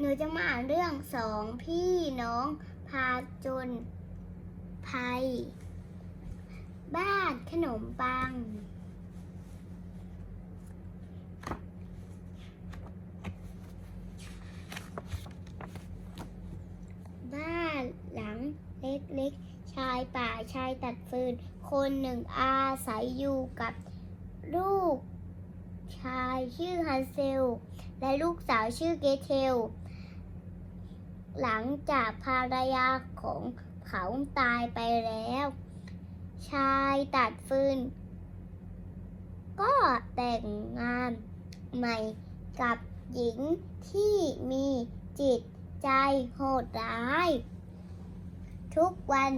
หนูจะมาอ่านเรื่องสองพี่น้องพาจนภัย บ้านขนมปัง บ้านหลังเล็กๆ ชายป่าชายตัดฟืน คนหนึ่งอาศัยอยู่กับลูกชายชื่อฮันเซล และลูกสาวชื่อเกเทล หลังจากภรรยาของเขาตายไปแล้ว ชายตัดฟืน ก็แต่งงานใหม่กับหญิงที่มีจิตใจโหดร้าย ทุกวัน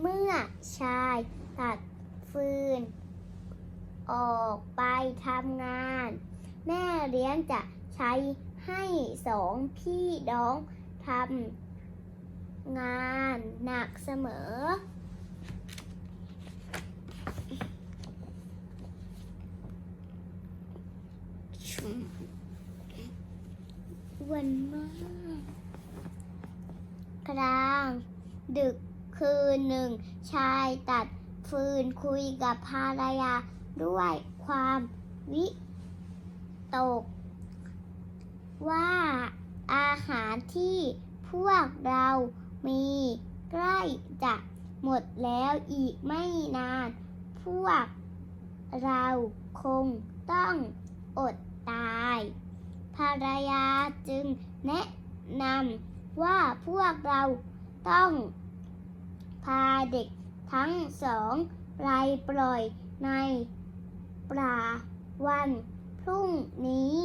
เมื่อชายตัดฟืน ออกไปทำงาน แม่เลี้ยงจะใช้ ให้สองพี่น้องทำงานหนักเสมอ วันมาก กลาง ดึกคืนหนึ่ง ชายตัดฟืนคุยกับภรรยาด้วยความวิตก ว่าอาหารที่พวกเรามีใกล้จะหมดแล้วอีกไม่นาน พวกเราคงต้องอดตาย ภรรยาจึงแนะนำว่าพวกเราต้องพาเด็กทั้งสองไปปล่อยในป่าวันพรุ่งนี้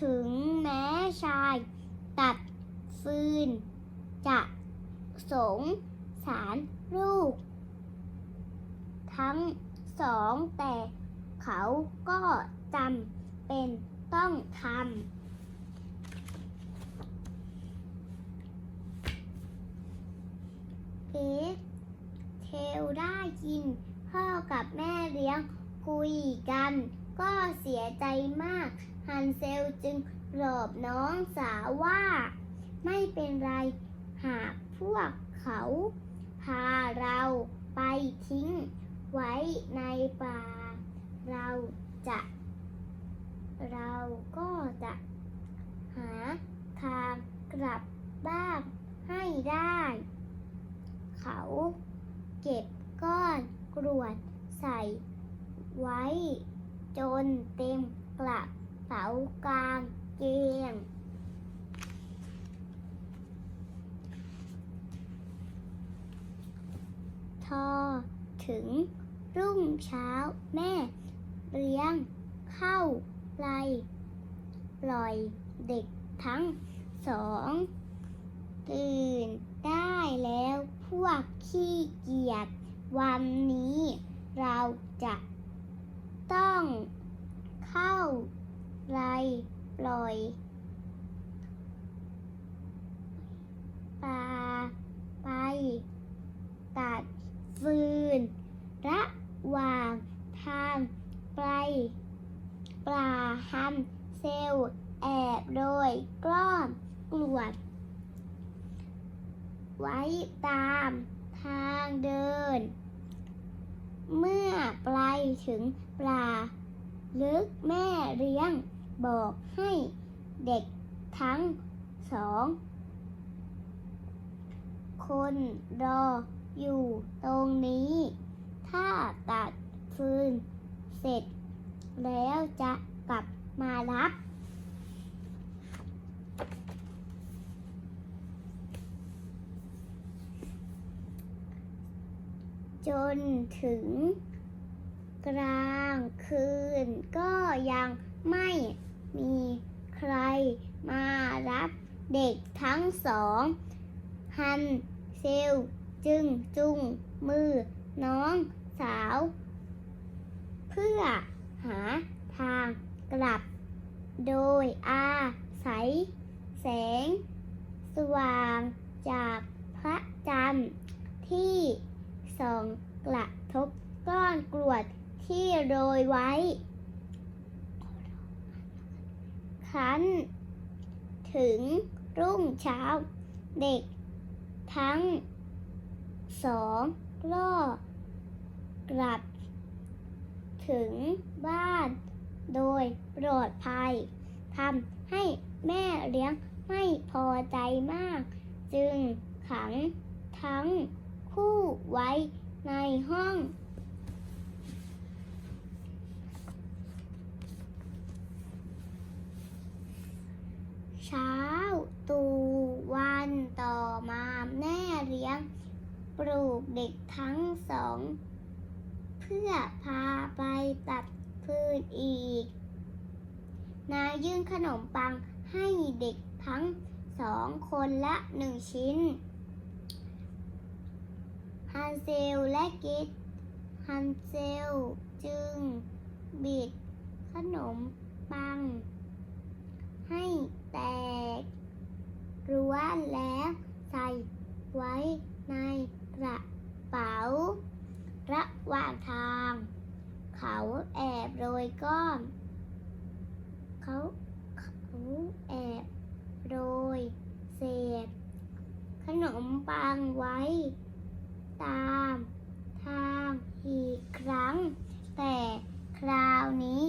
ถึงแม้ชายตัดฟืน จะสงสารลูก ทั้งสองแต่เขาก็จำเป็นต้องทำเอ๊เทลได้ยิน พ่อกับแม่เลี้ยงคุยกัน ก็เสียใจมาก ฮันเซลจึงปลอบน้องสาวว่า ไม่เป็นไรหากพวกเขา พาเราไปทิ้งไว้ในป่า เราจะ เราก็จะหาทางกลับบ้านให้ได้ เขาเก็บก้อนกรวดใส่ไว้ จนเต็มกระเป๋ากางเกง ทอ ถึง รุ่งเช้าแม่ เลี้ยง เข้าไรปล่อยเด็กทั้งสองตื่นได้แล้วพวกขี้เกียจวันนี้เราจะต้องเข้าไรปล่อยปลาไป ตัดฟืน ระหว่างทางไปปลาฮันเซลแอบโดยกล้อมกลวด ไว้ตามทางเดิน เมื่อไปถึงปลา ลึกแม่เลี้ยงบอกให้เด็กทั้ง สองคนรออยู่ตรงนี้ ถ้าตัดฟืนเสร็จ แล้วจะกลับมารับ จนถึงกลางคืนก็ยังไม่มีใครมารับ เด็กทั้งสองฮันเซลจึงจุงมือน้องสาว เพื่อหาทางกลับ โดยอาศัยแสง สว่างจากพระจันทร์ที่ส่องกระทบก้อนกรวดที่โรยไว้รั้นถึง รุ่งเช้า เด็ก ทั้งสองก็กลับ ถึงบ้าน โดยปลอดภัยทำให้แม่เลี้ยงไม่พอใจมาก จึงขังทั้งคู่ไว้ในห้อง เช้า ตูวันต่อมาแม่เลี้ยง ปลูกเด็กทั้งสอง เพื่อพาไปตัดพืชอีก นายยื่นขนมปังให้เด็กทั้งสองคนละหนึ่งชิ้น ฮันเซลและกิตฮันเซลจึงบิดขนมปัง ให้แตก รั้วแล้วใส่ไว้ในกระเป๋า ระหว่างทาง เขาแอบโรยก้อน เขาเขาแอบโรยเศษ ขนมปังไว้ ตามทางอีกครั้ง แต่คราวนี้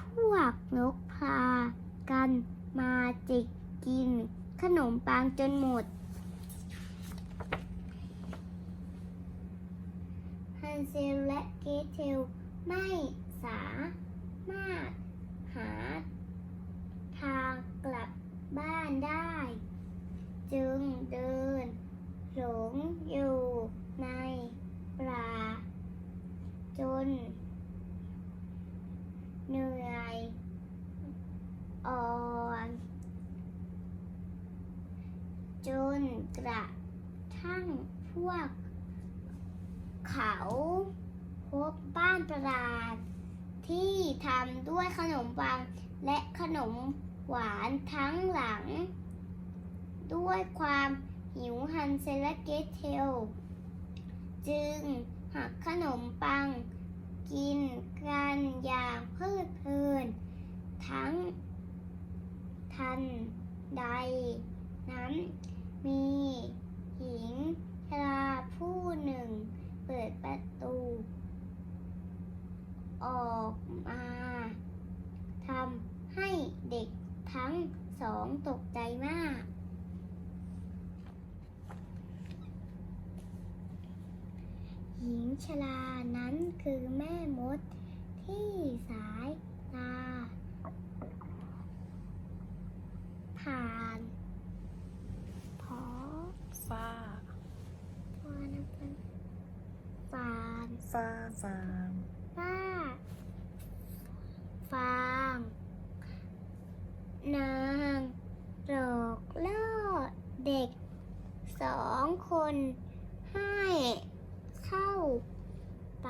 พวกนกพากันมาจิก กินขนมปังจนหมด ฮันเซลและเกเทลไม่สามารถหาทางกลับบ้านได้ จึงเดินหลงอยู่ในป่า จน เหนื่อยอ่อน จนกระทั่งพวก เขาพบบ้านประหลาด ที่ทำด้วยขนมปังและขนมหวานทั้งหลัง ด้วยความหิวฮันเซลและเกตเทล จึงหักขนมปัง กินกันอย่างเพลิดเพลิน ทั้งทันใดนั้นมีหญิงชราผู้หนึ่งเปิดประตู ออกมาทำให้เด็กทั้งสองตกใจมาก หญิงชรานั้นคือแม่มดที่สายตาผ่านพอฟ้าพอน้ำมันฟาฟ้าฟา ป้า ฟาง นางหลอกล่อเด็กสองคนให้เข้าไป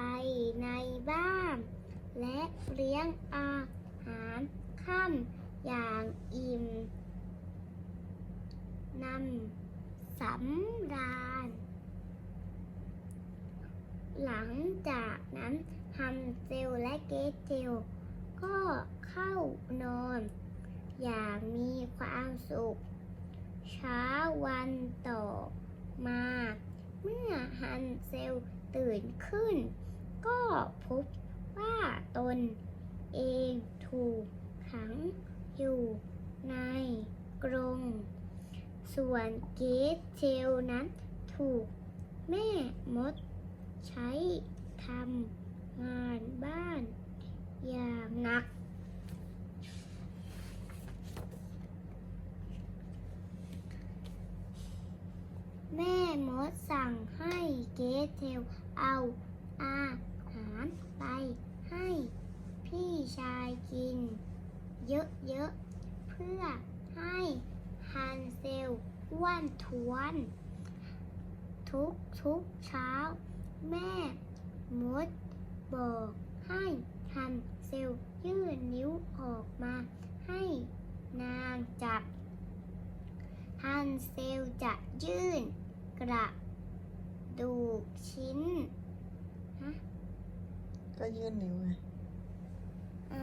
ในบ้าน และเลี้ยงอาหารค่ำอย่างอิ่มนำสำราญ หลังจากนั้น ฮันเซลและเกตเจลก็เข้านอน อย่างมีความสุข เช้าวันต่อมา เมื่อฮันเซลตื่นขึ้น ก็พบว่าตนเองถูกขังอยู่ในกรงส่วนเกตเจลนั้นถูกแม่มดใช้ทำ งานบ้าน อย่างหนัก แม่มดสั่งให้เกเทลเอาอาหารไปให้พี่ชายกิน เยอะๆ เพื่อให้ฮันเซลอ้วนท้วน ทุกทุกๆเช้า แม่มด บอกให้ทันเซลยื่นนิ้วออกมาให้นางจับทันเซลจะยื่นกระดูกชิ้นฮะก็ยื่นนิ้วไงอ๋อ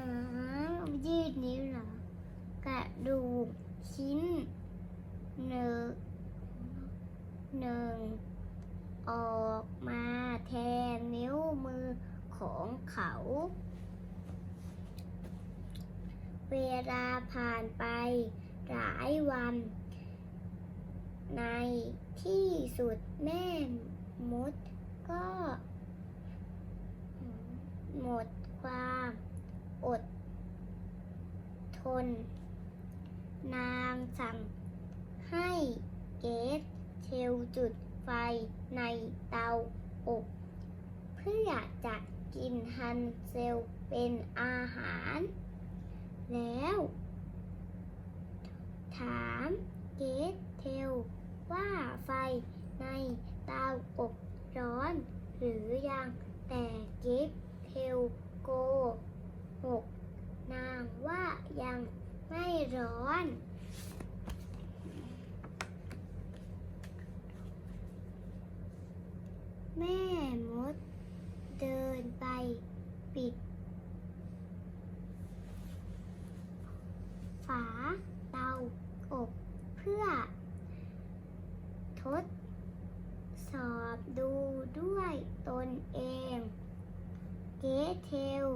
ยื่นนิ้วเหรอ กระดูกชิ้นหนึ่งหนึ่งออกมาแทนนิ้วมือ ของเขา เวลาผ่านไปหลายวัน ในที่สุดแม่มดก็ หมดความอดทน นางสั่งให้เกตเชลจุดไฟในเตาอบ เพื่อจะ กินฮันเซลเป็นอาหาร แล้ว ถามเกสเทลว่าไฟในเตาอบร้อน หรือยังแต่เกสเทลโกหกนางว่ายังไม่ร้อนแม่มด เดินไปปิด ฝาเตาอบเพื่อ ทด สอบดูด้วยตนเอง เกเทล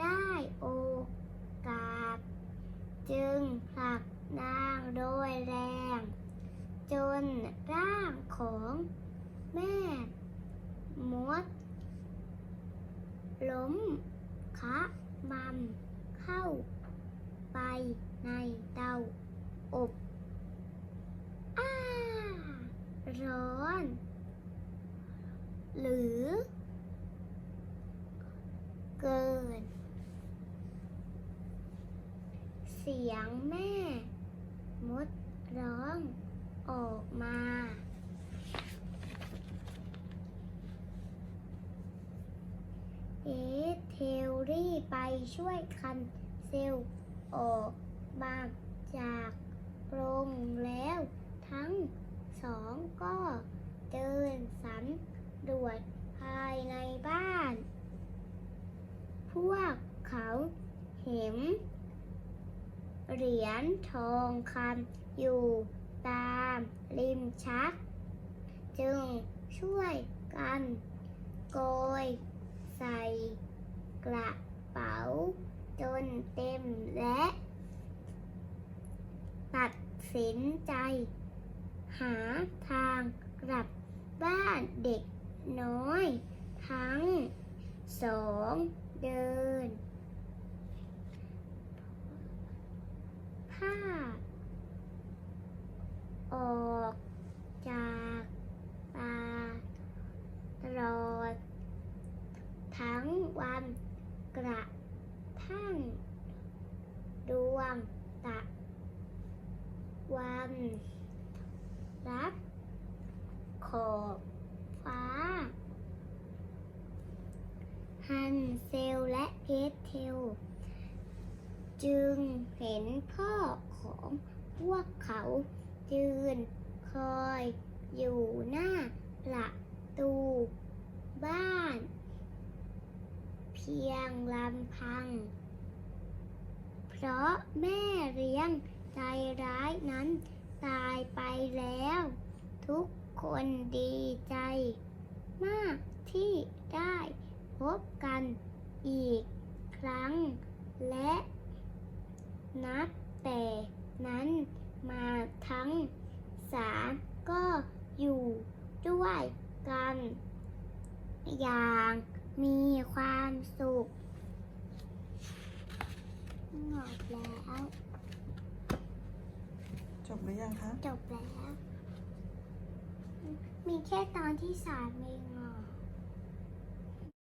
ได้โอกาส จึงผลักนางโดยแรง จนร่างของแม่ มด ล้มคะมัมเข้าไปในเตาอบอ้า ร้อน หรือ เกิน เสียงแม่ มดร้องออกมา เอเทลรี่ไปช่วยคันเซลออกมาจากกรงแล้ว ทั้งสองก็เดินสำรวจภายในบ้าน พวกเขาเห็นเหรียญทองคำอยู่ตามริมชัก จึงช่วยกันโกย ใส่กระเป๋าจนเต็มและ ตัดสินใจ หาทางกลับบ้านเด็กน้อย ทั้งสองเดินผ้า ออกจากตาตลอด ทั้งวันกระทั่ง ดวงตะ วัน รับ ขอบฟ้า ฮันเซลและเกตเทล จึงเห็นพ่อ ของพวกเขายืนคอยอยู่หน้าประตูบ้าน เพียงลำพัง เพราะแม่เลี้ยงใจร้ายนั้นตายไปแล้ว ทุกคนดีใจ มากที่ได้พบกันอีกครั้งและนับ แต่นั้นมาทั้งสามก็อยู่ด้วยกัน อย่างมีความสุขหมดแล้ว จบหรือยังคะ จบแล้ว มีแค่ตอนที่สามเองอะ